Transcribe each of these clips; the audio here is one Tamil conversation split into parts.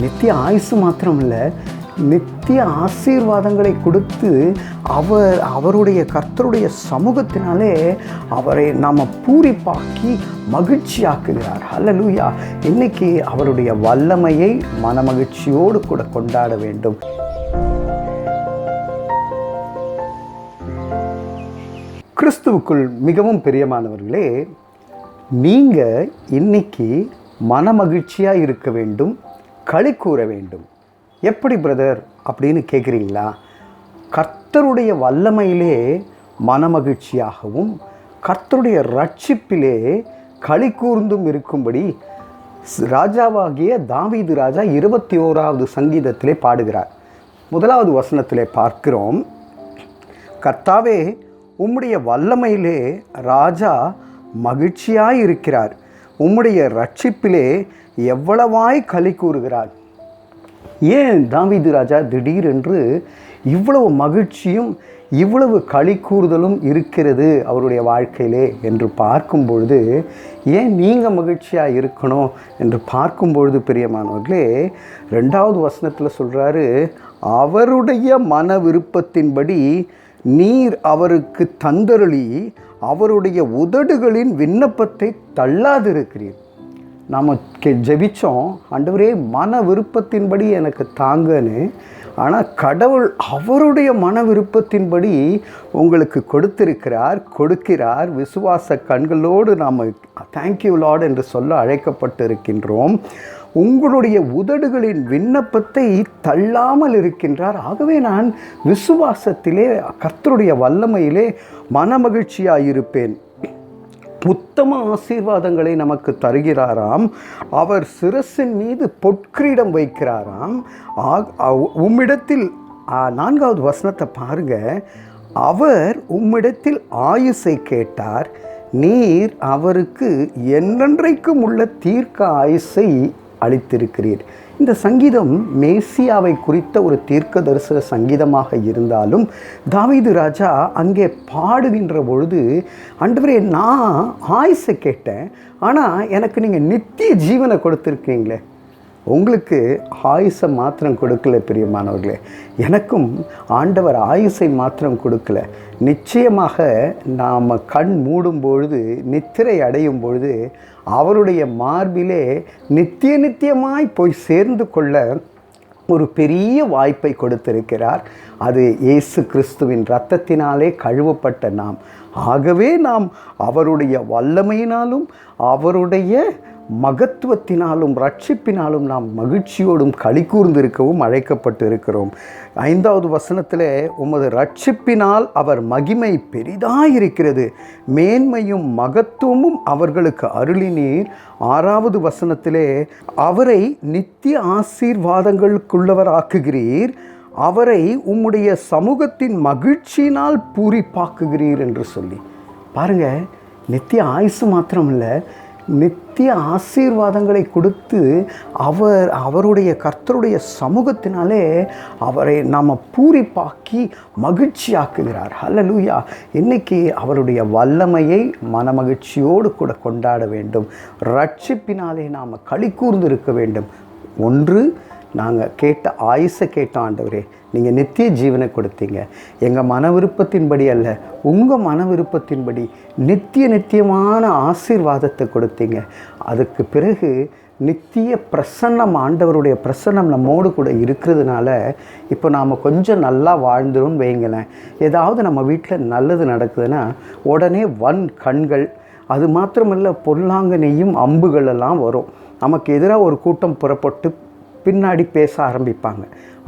நித்திய ஆயுசு மாத்திரம் இல்லை நித்திய ஆசீர்வாதங்களை கொடுத்து அவர் அவருடைய கர்த்தருடைய சமூகத்தினாலே அவரை நாம் பூரிப்பாக்கி மகிழ்ச்சியாக்குகிறார். ஹalleluya இன்னைக்கு அவருடைய வல்லமையை மனமகிழ்ச்சியோடு கூட கொண்டாட வேண்டும். கிறிஸ்துவுக்குள் மிகவும் பிரியமானவர்களே நீங்கள் இன்னைக்கு மனமகிழ்ச்சியாக இருக்க வேண்டும்? களி கூற வேண்டும். எப்படி பிரதர் அப்படின்னு கேட்குறீங்களா கர்த்தருடைய வல்லமையிலே மனமகிழ்ச்சியாகவும் கர்த்தருடைய ரட்சிப்பிலே களி கூர்ந்தும் இருக்கும்படி ராஜாவாகிய தாவீது ராஜா இருபத்தி ஓராவது சங்கீதத்திலே பாடுகிறார். முதலாவது வசனத்திலே பார்க்கிறோம். கர்த்தாவே உம்முடைய வல்லமையிலே ராஜா மகிழ்ச்சியாய் இருக்கிறார் உம்முடைய ரட்சிப்பிலே எவ்வளவாய் களி கூறுகிறார்? ஏன் தாவிது ராஜா திடீரென்று இவ்வளவு மகிழ்ச்சியும் இவ்வளவு களி கூறுதலும் இருக்கிறது அவருடைய வாழ்க்கையிலே என்று பார்க்கும் பொழுது ஏன் நீங்கள் மகிழ்ச்சியாக இருக்கணும் என்று பார்க்கும் பொழுது பிரியமானவர்களே ரெண்டாவது வசனத்தில் சொல்கிறாரு அவருடைய மன விருப்பத்தின்படி நீர் அவருக்கு தந்தருளி அவருடைய உதடுகளின் விண்ணப்பத்தை தள்ளாதிருக்கிறீர். நாம் ஜெபிச்சோம். ஆண்டவரே மன விருப்பத்தின்படி எனக்கு தாங்கன்னு. ஆனால் கடவுள் அவருடைய மன விருப்பத்தின்படி உங்களுக்கு கொடுத்திருக்கிறார் கொடுக்கிறார். விசுவாச கண்களோடு நாம் தேங்க்யூ லார்ட் என்று சொல்ல அழைக்கப்பட்டிருக்கின்றோம். உங்களுடைய உதடுகளின் விண்ணப்பத்தை தள்ளாமல் இருக்கின்றார். ஆகவே நான் விசுவாசத்திலே கர்த்தருடைய வல்லமையிலே மனமகிழ்ச்சியாக இருப்பேன் உத்தம ஆசீர்வாதங்களை நமக்கு தருகிறாராம். அவர் சிரசின் மீது பொற்கிரீடம் வைக்கிறாராம். ஆ- அவ்- உம்மிடத்தில் நான்காவது வசனத்தை பாருங்க. அவர் உம்மிடத்தில் ஆயுசை கேட்டார். நீர் அவருக்கு என்றென்றைக்கும் உள்ள தீர்க்க ஆயுசை அளித்திருக்கிறீர். இந்த சங்கீதம் மேசியாவை குறித்த ஒரு தீர்க்க தரிசன சங்கீதமாக இருந்தாலும் தாவீது ராஜா அங்கே பாடுகின்ற பொழுது அன்றுவரே நான் ஆயுசை கேட்டேன். ஆனால் எனக்கு நீங்கள் நித்திய ஜீவனை கொடுத்துருக்கீங்களே. உங்களுக்கு ஆயுசை மாத்திரம் கொடுக்கல பிரியமானவர்களே. எனக்கும் ஆண்டவர் ஆயுசை மாத்திரம் கொடுக்கல. நிச்சயமாக நாம் கண் மூடும் பொழுது நித்திரை அடையும் பொழுது அவருடைய மார்பிலே நித்திய நித்தியமாய் போய் சேர்ந்து கொள்ள ஒரு பெரிய வாய்ப்பை கொடுத்திருக்கிறார். அது இயேசு கிறிஸ்துவின் இரத்தத்தினாலே கழுவப்பட்ட நாம். ஆகவே நாம் அவருடைய வல்லமையினாலும் அவருடைய மகத்துவத்தினாலும் ரட்சிப்பினாலும் நாம் மகிழ்ச்சியோடும் களி கூர்ந்திருக்கவும் அழைக்கப்பட்டு இருக்கிறோம் ஐந்தாவது வசனத்தில் உமது ரட்சிப்பினால் அவர் மகிமை பெரிதாயிருக்கிறது. மேன்மையும் மகத்துவமும் அவர்களுக்கு அருளினீர். ஆறாவது வசனத்திலே அவரை நித்திய ஆசீர்வாதங்களுக்குள்ளவராக்குகிறீர். அவரை உம்முடைய சமூகத்தின் மகிழ்ச்சியினால் பூரிப்பாக்குகிறீர் என்று சொல்லி. பாருங்க நித்திய ஆயுசு மாத்திரம் இல்லை நித்திய ஆசீர்வாதங்களை கொடுத்து அவர் அவருடைய கர்த்தருடைய சமூகத்தினாலே அவரை நாம் பூரிப்பாக்கி மகிழ்ச்சியாக்குகிறார். ஹalleluya இன்னைக்கு அவருடைய வல்லமையை மனமகிழ்ச்சியோடு கூட கொண்டாட வேண்டும். ரட்சிப்பினாலே நாம் களி கூர்ந்து இருக்க வேண்டும். ஒன்று நாங்கள் கேட்ட ஆயுசை கேட்ட ஆண்டவரே நீங்கள் நித்திய ஜீவனை கொடுத்தீங்க. எங்கள் மன விருப்பத்தின்படி அல்ல உங்கள் மன விருப்பத்தின்படி நித்திய நித்தியமான ஆசீர்வாதத்தை கொடுத்தீங்க. அதுக்கு பிறகு நித்திய பிரசன்னம் ஆண்டவருடைய பிரசன்னம் நம்மோடு கூட இருக்கிறதுனால இப்போ நாம் கொஞ்சம் நல்லா வாழ்ந்துரும்னு வைங்களேன் ஏதாவது நம்ம வீட்டில் நல்லது நடக்குதுன்னா உடனே வன் கண்கள் அது மாத்திரமல்ல பொல்லாங்கனையும் அம்புகளெல்லாம் வரும். நமக்கு எதிராக ஒரு கூட்டம் புறப்பட்டு பின்னாடி பேச ஆரம்பிப்பாங்க.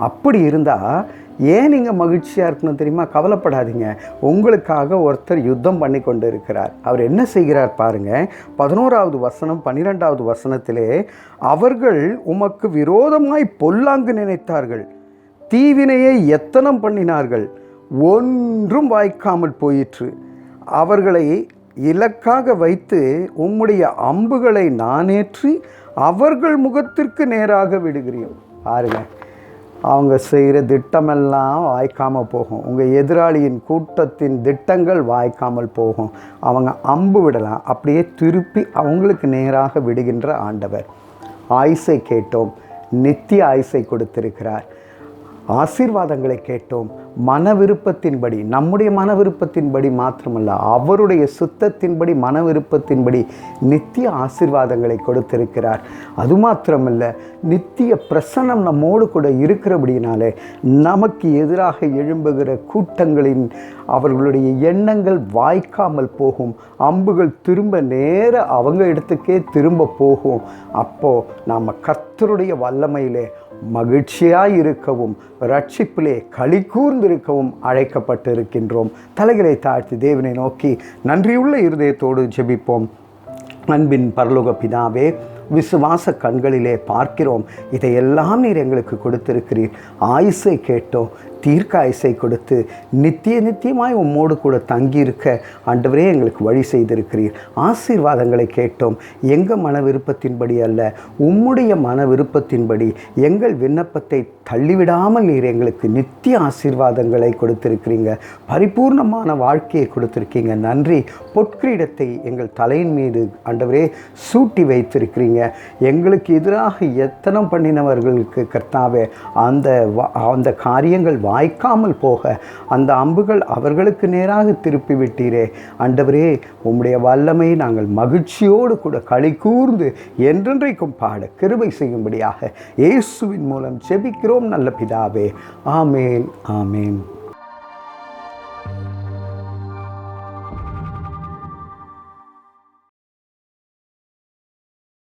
அப்படி இருந்தால் ஏன் நீங்கள் மகிழ்ச்சியாக இருக்கணும் தெரியுமா? கவலைப்படாதீங்க. உங்களுக்காக ஒருத்தர் யுத்தம் பண்ணி கொண்டு இருக்கிறார் அவர் என்ன செய்கிறார் பாருங்கள் பதினோராவது வசனம் பன்னிரெண்டாவது வசனத்திலே அவர்கள் உமக்கு விரோதமாய் பொல்லாங்கு நினைத்தார்கள். தீவினையை எத்தனம் பண்ணினார்கள். ஒன்றும் வாய்க்காமல் போயிற்று. அவர்களை இலக்காக வைத்து உம்முடைய அம்புகளை நானேற்றி அவர்கள் முகத்திற்கு நேராக விடுகிறோம் பாருங்க. அவங்க செய்கிற திட்டமெல்லாம் வாய்க்காமல் போகும். உங்கள் எதிராளியின் கூட்டத்தின் திட்டங்கள் வாய்க்காமல் போகும். அவங்க அம்பு விடலாம். அப்படியே திருப்பி அவங்களுக்கு நேராக விடுகின்ற ஆண்டவர். ஆயுசை கேட்டோம். நித்திய ஆயுசை கொடுத்திருக்கிறார். ஆசீர்வாதங்களை கேட்டோம். மன விருப்பத்தின்படி நம்முடைய மன விருப்பத்தின்படி மாத்திரமல்ல அவருடைய சுத்தத்தின்படி மன விருப்பத்தின்படி நித்திய ஆசீர்வாதங்களை கொடுத்திருக்கிறார். அது மாத்திரமல்ல நித்திய பிரசன்னம் நம்மோடு கூட இருக்கிறபடினாலே நமக்கு எதிராக எழும்புகிற கூட்டங்களின் அவர்களுடைய எண்ணங்கள் வாய்க்காமல் போகும். அம்புகள் திரும்ப நேர அவங்க இடத்துக்கே திரும்ப போகும். அப்போ நாம் கர்த்தருடைய வல்லமையிலே மகிழ்ச்சியாய் இருக்கவும் ரட்சிப்பிலே களி கூர்ந்திருக்கவும் அழைக்கப்பட்டிருக்கின்றோம். தலைகளை தாழ்த்தி தேவனை நோக்கி நன்றியுள்ள இருதயத்தோடு ஜெபிப்போம். அன்பின் பரலோக பிதாவே விசுவாச கண்களிலே பார்க்கிறோம். இதையெல்லாம் நீர் எங்களுக்கு கொடுத்திருக்கிறீர். ஆயுசை கேட்டோம். தீர்க்க ஆயுசை கொடுத்து நித்திய நித்தியமாய் உம்மோடு கூட தங்கியிருக்க ஆண்டவரே எங்களுக்கு வழி செய்திருக்கிறீர். ஆசீர்வாதங்களை கேட்டோம். எங்கள் மன விருப்பத்தின்படி அல்ல உம்முடைய மன விருப்பத்தின்படி எங்கள் விண்ணப்பத்தை தள்ளிவிடாமல் நீர் எங்களுக்கு நித்திய ஆசீர்வாதங்களை கொடுத்திருக்கிறீங்க. பரிபூர்ணமான வாழ்க்கையை கொடுத்திருக்கீங்க. நன்றி. பொற்கிரீடத்தை எங்கள் தலையின் மீது ஆண்டவரே சூட்டி வைத்திருக்கிறீங்க. எங்களுக்கு எதிராக எத்தனம் பண்ணினவர்களுக்கு கர்த்தாவே அந்த வா- அந்த காரியங்கள் வாய்க்காமல் போக அந்த அம்புகள் அவர்களுக்கு நேராக திருப்பி விட்டீரே ஆண்டவரே உம்முடைய வல்லமை நாங்கள் மகிழ்ச்சியோடு கூட களி கூர்ந்து என்றென்றைக்கும் பாட கிருபை செய்யும்படியாக இயேசுவின் மூலம் செபிக்கிறோம் நல்ல பிதாவே. ஆமேன் ஆமேன்.